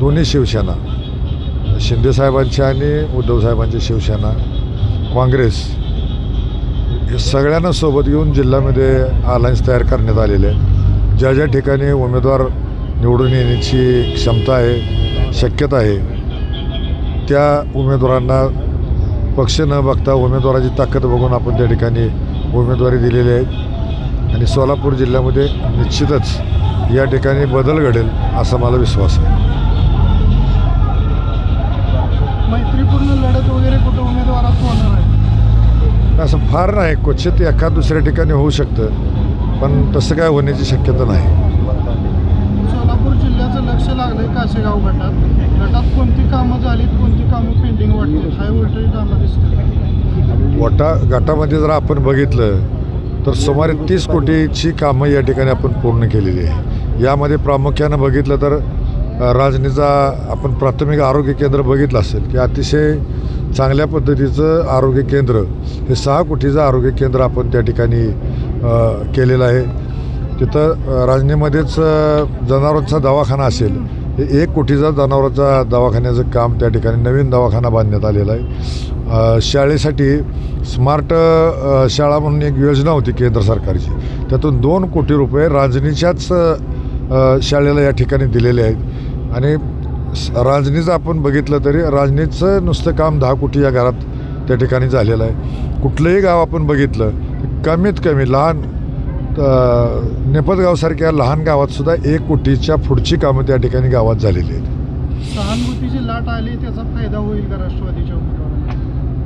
दोन्ही शिवसेना शिंदेसाहेबांची आणि उद्धवसाहेबांची शिवसेना काँग्रेस हे सगळ्यांना सोबत घेऊन जिल्ह्यामध्ये अलायन्स तयार करण्यात आलेले आहे ज्या ज्या ठिकाणी उमेदवार निवडून येण्याची क्षमता आहे शक्यता आहे त्या उमेदवारांना पक्ष न बघता उमेदवाराची ताकद बघून आपण त्या ठिकाणी उमेदवारी दिलेली आहे. आणि सोलापूर जिल्ह्यामध्ये निश्चितच या ठिकाणी बदल घडेल असा मला विश्वास आहे. मैत्रीपूर्ण लढत वगैरे कुठं उमेदवारात होणार आहे? असं फार नाही. क्वचित एका दुसऱ्या ठिकाणी होऊ शकतं. पण तसं काय होण्याची शक्यता नाही. सोलापूर जिल्ह्याचं लक्ष लागलंय काशेगाव गटात. गटात कोणती कामं झालीत कोणती कामं पेंडिंग वाटतील हाय व्होल्टेज कामं दिसतील वटा गटामध्ये जर आपण बघितलं तर सुमारे तीस कोटीची कामं या ठिकाणी आपण पूर्ण केलेली आहे. यामध्ये प्रामुख्यानं बघितलं तर राजनीचा आपण प्राथमिक आरोग्य केंद्र बघितलं असेल की अतिशय चांगल्या पद्धतीचं आरोग्य केंद्र हे सहा कोटीचं आरोग्य केंद्र आपण त्या ठिकाणी केलेलं आहे. तिथं राजनीमध्येच जनावरांचा दवाखाना असेल हे एक कोटीचा जनावरांचा दवाखान्याचं काम त्या ठिकाणी नवीन दवाखाना बांधण्यात आलेला आहे. शाळेसाठी स्मार्ट शाळा म्हणून एक योजना होती केंद्र सरकारची. त्यातून दोन कोटी रुपये राजनीच्याच शाळेला या ठिकाणी दिलेले आहेत. आणि रांजणीचं आपण बघितलं तरी रांजणीचं नुसतं काम दहा कोटी या घरात त्या ठिकाणी झालेलं आहे. कुठलंही गाव आपण बघितलं कमीत कमी लहान नेपदगावसारख्या लहान गावात सुद्धा एक कोटीच्या पुढची कामं त्या ठिकाणी गावात झालेली आहेत. सहानुभूतीची लाट आली त्याचा फायदा होईल का राष्ट्रवादीच्या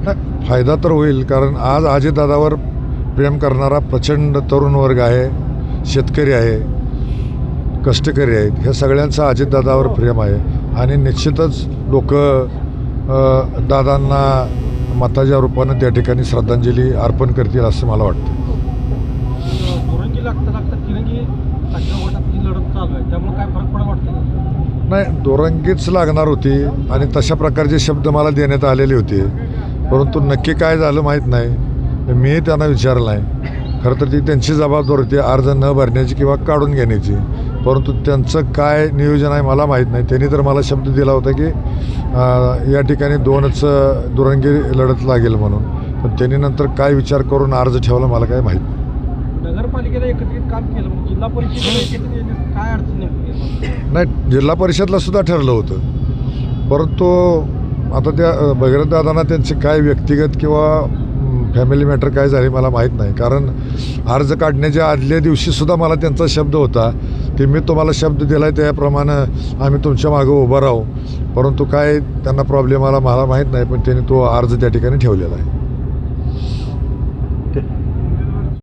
नाही, फायदा तर होईल कारण आज अजितदादावर प्रेम करणारा प्रचंड तरुण वर्ग आहे शेतकरी आहे. कष्टकरी आहेत. ह्या सगळ्यांचं अजितदादावर प्रेम आहे. आणि निश्चितच लोक दादांना मताच्या रूपानं त्या ठिकाणी श्रद्धांजली अर्पण करतील असं मला वाटतं. का? नाही दोरंगीच लागणार होती आणि तशा प्रकारचे शब्द मला देण्यात आलेले होते. परंतु नक्की काय झालं माहीत नाही. मी त्यांना विचारलं नाही. खरं तर ती त्यांची जबाबदारी होती. अर्ज न भरण्याची किंवा काढून घेण्याची. परंतु त्यांचं काय नियोजन आहे मला माहीत नाही. त्यांनी तर मला शब्द दिला होता की या ठिकाणी दोनच दुरंगी लढत लागेल म्हणून. पण त्यांनी नंतर काय विचार करून अर्ज ठेवला मला काय माहीत नाही. नगरपालिकेला एकत्रित काम केलं मग जिल्हा काय अडचण? नाही जिल्हा परिषदला सुद्धा ठरलं होतं. परंतु आता त्या भगीरथ दादांना त्यांचे काय व्यक्तिगत किंवा फॅमिली मॅटर काय झाले मला माहीत नाही. कारण अर्ज काढण्याच्या आदल्या दिवशीसुद्धा मला त्यांचा शब्द होता. की मी तुम्हाला शब्द दिला आहे त्याप्रमाणे आम्ही तुमच्या मागं उभं राहू. परंतु काय त्यांना प्रॉब्लेम आला मला माहीत नाही पण त्यांनी तो अर्ज त्या ठिकाणी ठेवलेला आहे.